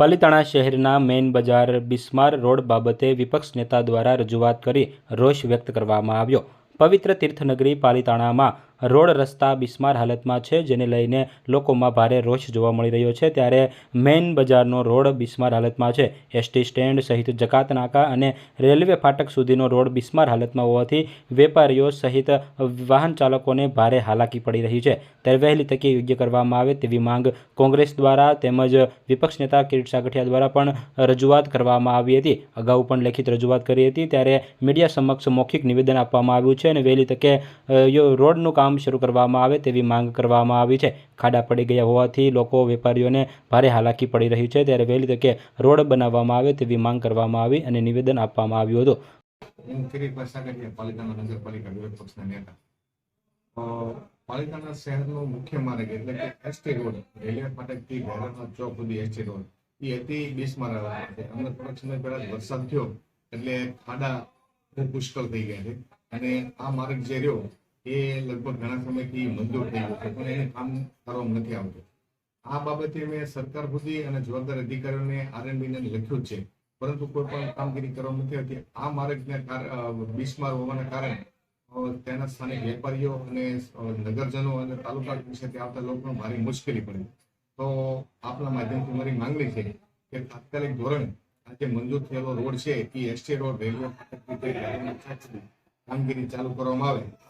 પાલિતાણા શહેરના મેઇન બજાર બિસ્માર રોડ બાબતે વિપક્ષ નેતા દ્વારા રજૂઆત કરી રોષ વ્યક્ત કરવામાં આવ્યો. પવિત્ર તીર્થનગરી પાલિતાણામાં રોડ રસ્તા બિસ્માર હાલતમાં છે, જેને લઈને લોકોમાં ભારે રોષ જોવા મળી રહ્યો છે. ત્યારે મેઇન બજારનો રોડ બિસ્માર હાલતમાં છે. એસટી સ્ટેન્ડ સહિત જકાત નાકા અને રેલવે ફાટક સુધીનો રોડ બિસ્માર હાલતમાં હોવાથી વેપારીઓ સહિત વાહન ચાલકોને ભારે હાલાકી પડી રહી છે. ત્યારે વહેલી તકે યોગ્ય કરવામાં આવે તેવી માંગ કોંગ્રેસ દ્વારા તેમજ વિપક્ષ નેતા કિરીટ સાગઠિયા દ્વારા પણ રજૂઆત કરવામાં આવી હતી. અગાઉ પણ લેખિત રજૂઆત કરી હતી. ત્યારે મીડિયા સમક્ષ મૌખિક નિવેદન આપવામાં આવ્યું છે અને વહેલી તકે રોડનું કામ શરૂ કરવામાં આવે તેવી માંગ કરવામાં આવી છે. ખાડા પડી ગયા હોવાથી લોકો વેપારીઓને ભારે હાલાકી પડી રહી છે. ત્યારે વહેલી તકે રોડ બનાવવામાં આવે તેવી માંગ કરવામાં આવી અને નિવેદન આપવામાં આવ્યું હતું. હું કિરીટભાઈ સાગરિયા પાલિતાણા નગરપાલિકા વિરોધ પક્ષના નેતા. અ, શહેરનો મુખ્ય માર્ગ એટલે કે એસટી રોડ રેલવે ફાટકથી ભૈરવનાથ ચોક સુધી એસટી રોડ એ અતિ બિસ્માર હાલતમાં છે. હમણાં થોડાક સમય પહેલા વરસાદ થયો એટલે ખાડા પુષ્કળ થઈ ગયા છે. અને આ માર્ગ જે રહ્યો એ લગભગ ઘણા સમયથી મંજૂર થઈ ગયું છે, પણ એને કામ કરવામાં નથી આવતું. આ બાબતે મેં સરકાર સુધી અને જવાબદાર અધિકારીઓને આરએનબી ને લખ્યું છે, પરંતુ કોઈ પણ કામગીરી કરવામાં નથી આવતી. આ માર્ગને બિસ્માર હોવાના કારણે તેના સ્થાનિક વેપારીઓ અને નગરજનો અને તાલુકા વિશેથી આવતા લોકોને ભારે મુશ્કેલી પડી. તો આપના માધ્યમથી મારી માંગણી છે કે તાત્કાલિક ધોરણે આ જે મંજૂર થયેલો રોડ છે, એ એસટી રોડ રેલવે કામગીરી ચાલુ કરવામાં ચોક